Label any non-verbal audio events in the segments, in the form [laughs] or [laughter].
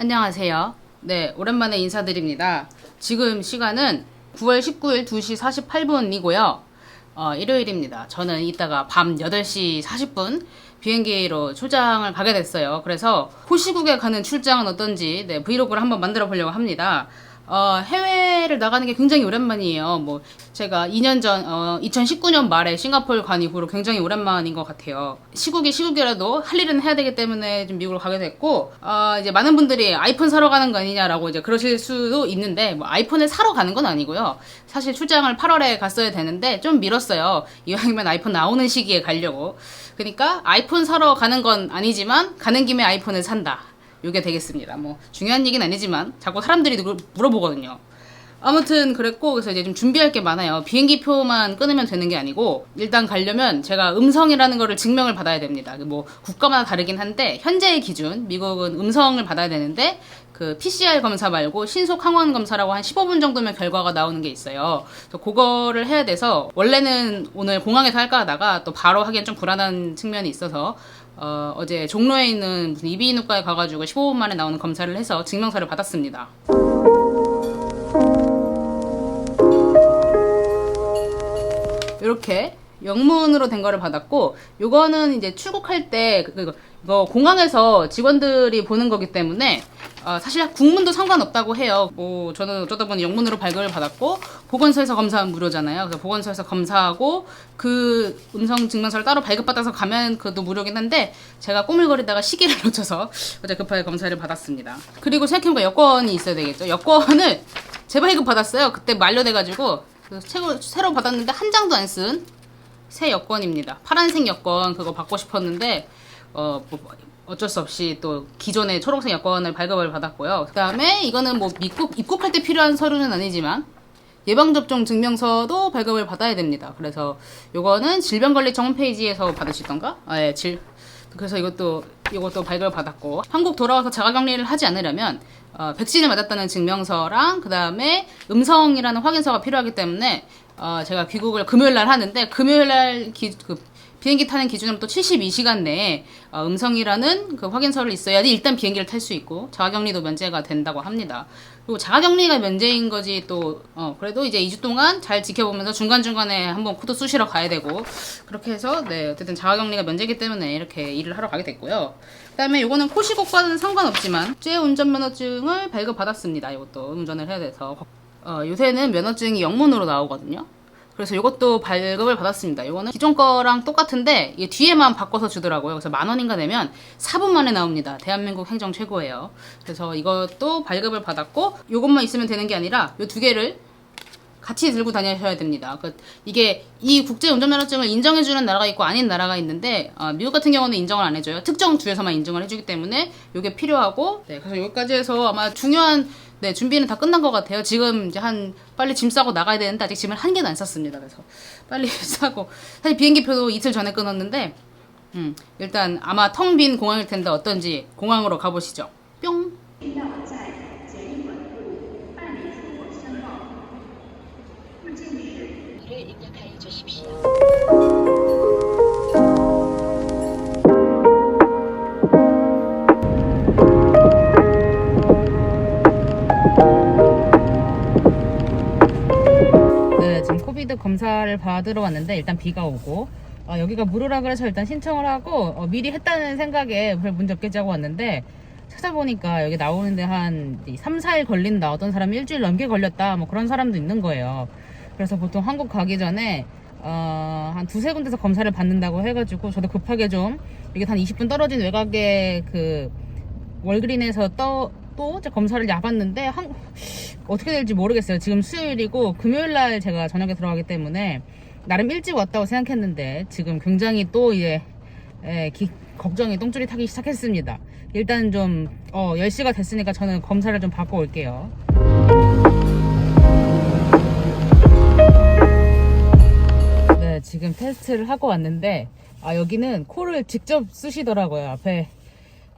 안녕하세요. 네, 오랜만에 인사드립니다. 지금 시간은 9월 19일 2시 48분이고요. 어, 일요일입니다. 저는 이따가 밤 8시 40분 비행기로 출장을 가게 됐어요. 그래서 호시국에 가는 출장은 어떤지 네, 브이로그를 한번 만들어 보려고 합니다. 어, 해외를 나가는 게 굉장히 오랜만이에요. 뭐, 제가 2년 전, 어, 2019년 말에 싱가포르 간 이후로 굉장히 오랜만인 것 같아요. 시국이 시국이라도 할 일은 해야 되기 때문에 좀 미국으로 가게 됐고, 어, 이제 많은 분들이 아이폰 사러 가는 거 아니냐라고 이제 그러실 수도 있는데, 뭐, 아이폰을 사러 가는 건 아니고요. 사실 출장을 8월에 갔어야 되는데, 좀 미뤘어요. 이왕이면 아이폰 나오는 시기에 가려고. 그러니까, 아이폰 사러 가는 건 아니지만, 가는 김에 아이폰을 산다. 요게 되겠습니다. 뭐 중요한 얘기는 아니지만 자꾸 사람들이 물어보거든요. 아무튼 그랬고 그래서 이제 좀 준비할 게 많아요. 비행기 표만 끊으면 되는 게 아니고 일단 가려면 제가 음성이라는 거를 증명을 받아야 됩니다. 뭐 국가마다 다르긴 한데 현재의 기준 미국은 음성을 받아야 되는데 그 PCR 검사 말고 신속 항원 검사라고 한 15분 정도면 결과가 나오는 게 있어요. 그래서 그거를 해야 돼서 원래는 오늘 공항에서 할까 하다가 또 바로 하기엔 좀 불안한 측면이 있어서 어, 어제 종로에 있는 무슨 이비인후과에 가가지고 15분 만에 나오는 검사를 해서 증명서를 받았습니다. 이렇게 영문으로 된 거를 받았고 요거는 이제 출국할 때 그- 그- 이거 공항에서 직원들이 보는 거기 때문에 어, 사실 국문도 상관없다고 해요. 뭐 저는 어쩌다 보니 영문으로 발급을 받았고 보건소에서 검사하면 무료잖아요. 그래서 보건소에서 검사하고 그 음성 증명서를 따로 발급받아서 가면 그것도 무료긴 한데 제가 꼬물거리다가 시기를 [laughs] 놓쳐서 어제 급하게 검사를 받았습니다. 그리고 생각해보니까 여권이 있어야 되겠죠. 여권을 재발급 받았어요. 그때 만료돼가지고 새로, 새로 받았는데 한 장도 안 쓴 새 여권입니다. 파란색 여권 그거 받고 싶었는데 어 뭐, 어쩔 수 없이 또 기존의 초록색 여권을 발급을 받았고요. 그 다음에 이거는 뭐 입국 입국할 때 필요한 서류는 아니지만 예방접종 증명서도 발급을 받아야 됩니다. 그래서 요거는 질병관리청 홈페이지에서 있던가? 아, 예, 질. 그래서 이것도 이것도 발급을 받았고 한국 돌아와서 자가격리를 하지 않으려면 어, 백신을 맞았다는 증명서랑 그 다음에 음성이라는 확인서가 필요하기 때문에 어, 제가 귀국을 금요일 날 하는데 금요일 날 기, 그 비행기 타는 기준으로 또 72시간 내에 어, 음성이라는 그 확인서를 있어야지 일단 비행기를 탈 수 있고 자가격리도 면제가 된다고 합니다. 그리고 자가격리가 면제인 거지 또 어, 그래도 이제 2주 동안 잘 지켜보면서 중간 중간에 한번 코드 쑤시러 가야 되고 그렇게 해서 네 어쨌든 자가격리가 면제기 때문에 이렇게 일을 하러 가게 됐고요. 그다음에 요거는 코시국과는 상관없지만 제 운전면허증을 발급받았습니다. 이것도 운전을 해야 돼서 어, 요새는 면허증이 영문으로 나오거든요. 그래서 이것도 발급을 받았습니다. 이거는 기존 거랑 똑같은데 이게 뒤에만 바꿔서 주더라고요. 그래서 만 원인가 내면 4분 만에 나옵니다. 대한민국 행정 최고예요. 그래서 이것도 발급을 받았고 이것만 있으면 되는 게 아니라 이 두 개를 같이 들고 다니셔야 됩니다. 그 이게 이 국제 운전면허증을 인정해주는 나라가 있고 아닌 나라가 있는데 어, 미국 같은 경우는 인정을 안 해줘요. 특정 주에서만 인정을 해주기 때문에 이게 필요하고 네, 그래서 여기까지 해서 아마 중요한 네 준비는 다 끝난 것 같아요. 지금 이제 한 빨리 짐 싸고 나가야 되는데 아직 짐을 한 개도 안 쌌습니다. 그래서 빨리 [laughs] 싸고 사실 비행기표도 이틀 전에 끊었는데 음, 일단 아마 텅 빈 공항일 텐데 어떤지 공항으로 가보시죠. 뿅. 입력하여 주십시오. 네, 검사를 받으러 왔는데 일단 비가 오고 아, 여기가 무료라 그래서 일단 신청을 하고 어, 미리 했다는 생각에 별 문제 없겠지 하고 왔는데 찾아보니까 여기 나오는데 한 3, 4일 걸린다. 어떤 사람이 일주일 넘게 걸렸다. 뭐 그런 사람도 있는 거예요 그래서 보통 한국 가기 전에 어, 한 두세 군데서 검사를 받는다고 해가지고 저도 급하게 좀 이게 한 20분 떨어진 외곽에 그 월그린에서 또, 또 검사를 야봤는데 한, 어떻게 될지 모르겠어요. 지금 수요일이고 금요일 날 제가 저녁에 들어가기 때문에 나름 일찍 왔다고 생각했는데 지금 굉장히 또 이제 예, 기- 걱정이 똥줄이 타기 시작했습니다. 일단 좀 어, 10시가 됐으니까 저는 검사를 좀 받고 올게요. 네, 지금 테스트를 하고 왔는데 아, 여기는 코를 직접 쑤시더라고요. 앞에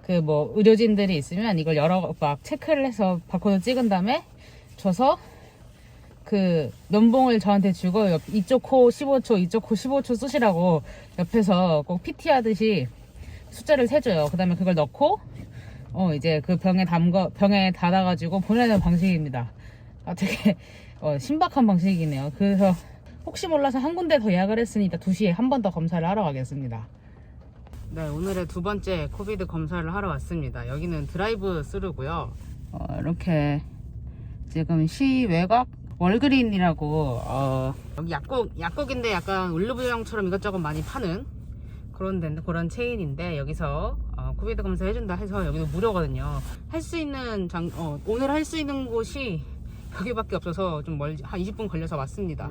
그 뭐 의료진들이 있으면 이걸 여러 막 체크를 해서 바코드 찍은 다음에 줘서 그 면봉을 저한테 주고 옆- 이쪽 코 15초 이쪽 코 15초 쑤시라고 옆에서 꼭 PT 하듯이 숫자를 세줘요 그 다음에 그걸 넣고 어 이제 그 병에 담거 병에 닫아가지고 보내는 방식입니다. 아 되게 어, 신박한 방식이네요. 그래서 혹시 몰라서 한 군데 더 예약을 했으니까 2시에 한 번 더 검사를 하러 가겠습니다. 네, 오늘의 두 번째 코비드 검사를 하러 왔습니다. 여기는 드라이브 스루고요. 어, 이렇게 지금 시 외곽 월그린이라고 어, 여기 약국 약국인데 약간 올리브영처럼 이것저것 많이 파는 그런 데 그런 체인인데 여기서 어, 코비드 검사 해준다 해서 여기도 무료거든요. 할 수 있는 장 어, 오늘 할 수 있는 곳이 여기밖에 없어서 좀 멀지 한 20분 걸려서 왔습니다.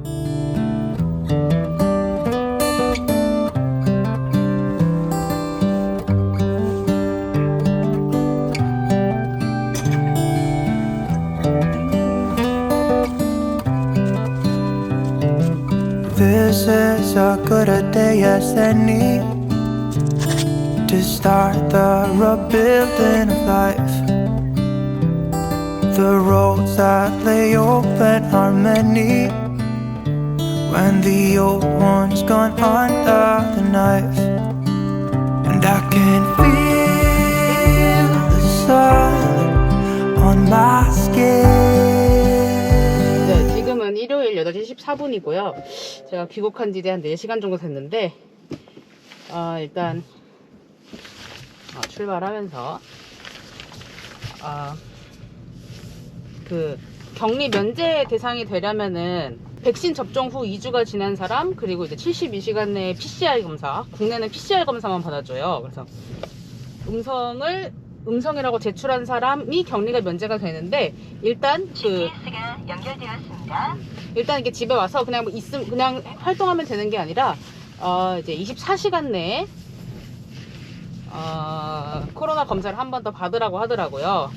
This is as good a day as any to start the rebuilding of life. The roads that lay open are many when the old one's gone under the knife. And I can feel the sun on my skin. 네, 지금은 일요일 8시 14분이고요. 제가 귀국한 지 한 4시간 정도 됐는데, 어, 일단, 어, 출발하면서, 어, 그, 격리 면제 대상이 되려면은, 백신 접종 후 2주가 지난 사람, 그리고 이제 72시간 내에 PCR 검사, 국내는 PCR 검사만 받아줘요. 그래서, 음성을, 음성이라고 제출한 사람이 격리가 면제가 되는데, 일단 그, 연결되었습니다. 일단 이렇게 집에 와서 그냥 뭐 있음 그냥 활동하면 되는 게 아니라 어 이제 24시간 내에 어 코로나 검사를 한 번 더 받으라고 하더라고요.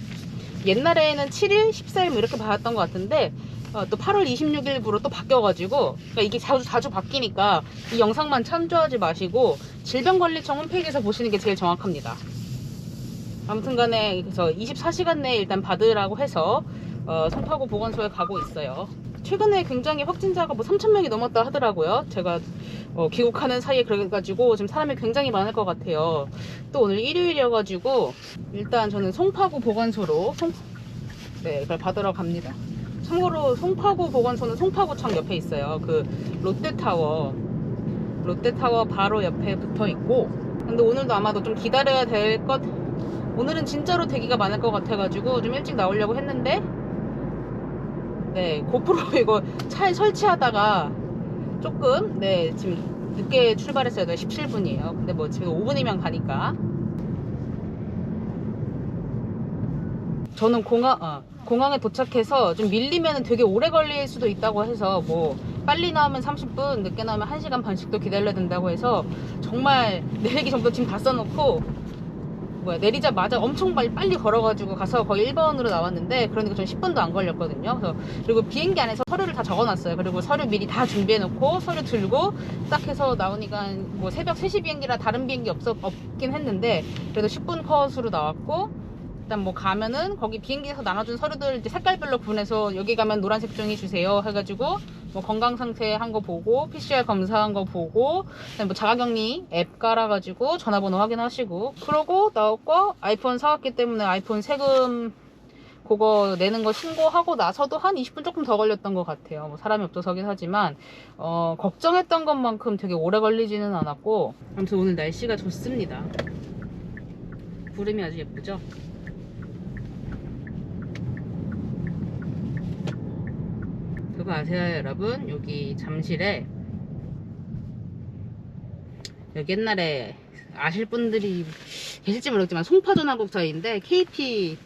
옛날에는 7일, 14일 뭐 이렇게 받았던 것 같은데 어, 또 8월 26일부로 또 바뀌어가지고 그러니까 이게 자주 자주 바뀌니까 이 영상만 참조하지 마시고 질병관리청 홈페이지에서 보시는 게 제일 정확합니다. 아무튼간에 그래서 24시간 내에 일단 받으라고 해서 어, 송파구 보건소에 가고 있어요. 최근에 굉장히 확진자가 뭐 3,000명이 넘었다 하더라고요. 제가 어, 귀국하는 사이에 그래가지고 지금 사람이 굉장히 많을 것 같아요. 또 오늘 일요일이어가지고 일단 저는 송파구 보건소로 송, 네, 그걸 받으러 갑니다. 참고로 송파구 보건소는 송파구청 옆에 있어요. 그 롯데타워 롯데타워 바로 옆에 붙어 있고 근데 오늘도 아마도 좀 기다려야 될 것 오늘은 진짜로 대기가 많을 것 같아가지고 좀 일찍 나오려고 했는데 네 고프로 [laughs] 이거 차에 설치하다가 조금 네 지금 늦게 출발했어요. 17분이에요. 근데 뭐 지금 5분이면 가니까. 저는 공항 어, 공항에 도착해서 좀 밀리면 되게 오래 걸릴 수도 있다고 해서 뭐 빨리 나오면 30분 늦게 나오면 1시간 반씩도 기다려야 된다고 해서 정말 내리기 전부터 지금 다 써놓고 뭐야 내리자마자 엄청 빨리, 빨리 걸어가지고 가서 거의 1번으로 나왔는데 그러니까 전 10분도 안 걸렸거든요. 그래서 그리고 비행기 안에서 서류를 다 적어놨어요. 그리고 서류 미리 다 준비해놓고 서류 들고 딱 해서 나오니까 뭐 새벽 3시 비행기라 다른 비행기 없, 없긴 했는데 그래도 10분 컷으로 나왔고 일단 뭐 가면은 거기 비행기에서 나눠준 서류들 이제 색깔별로 구분해서 여기 가면 노란색 종이 주세요 해가지고 뭐 건강 상태 한 거 보고 PCR 검사한 거 보고 뭐 자가격리 앱 깔아가지고 전화번호 확인하시고 그러고 나왔고 아이폰 사왔기 때문에 아이폰 세금 그거 내는 거 신고하고 나서도 한 20분 조금 더 걸렸던 것 같아요. 뭐 사람이 없어서긴 하지만 어, 걱정했던 것만큼 되게 오래 걸리지는 않았고 아무튼 오늘 날씨가 좋습니다. 구름이 아주 예쁘죠? 그거 아세요 여러분? 여기 잠실에 여기 옛날에 아실 분들이 계실지 모르겠지만 송파전화국사인데 KT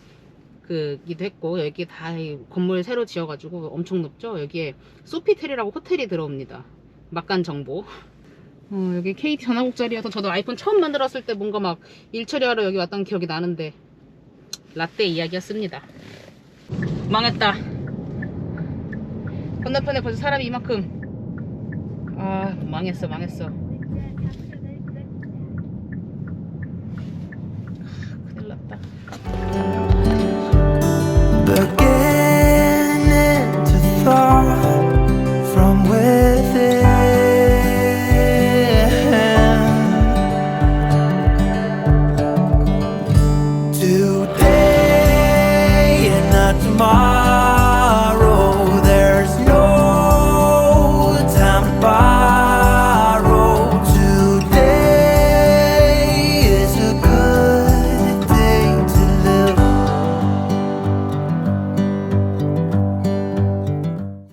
그기도 했고 여기 다이 건물 새로 지어가지고 엄청 높죠? 여기에 소피텔이라고 호텔이 들어옵니다. 막간 정보. 어, 여기 KT 전화국 자리여서 저도 아이폰 처음 만들었을 때 뭔가 막 일 처리하러 여기 왔던 기억이 나는데 라떼 이야기였습니다. 망했다 건너편에 벌써 사람이 이만큼. 아 망했어 망했어. 큰일 났다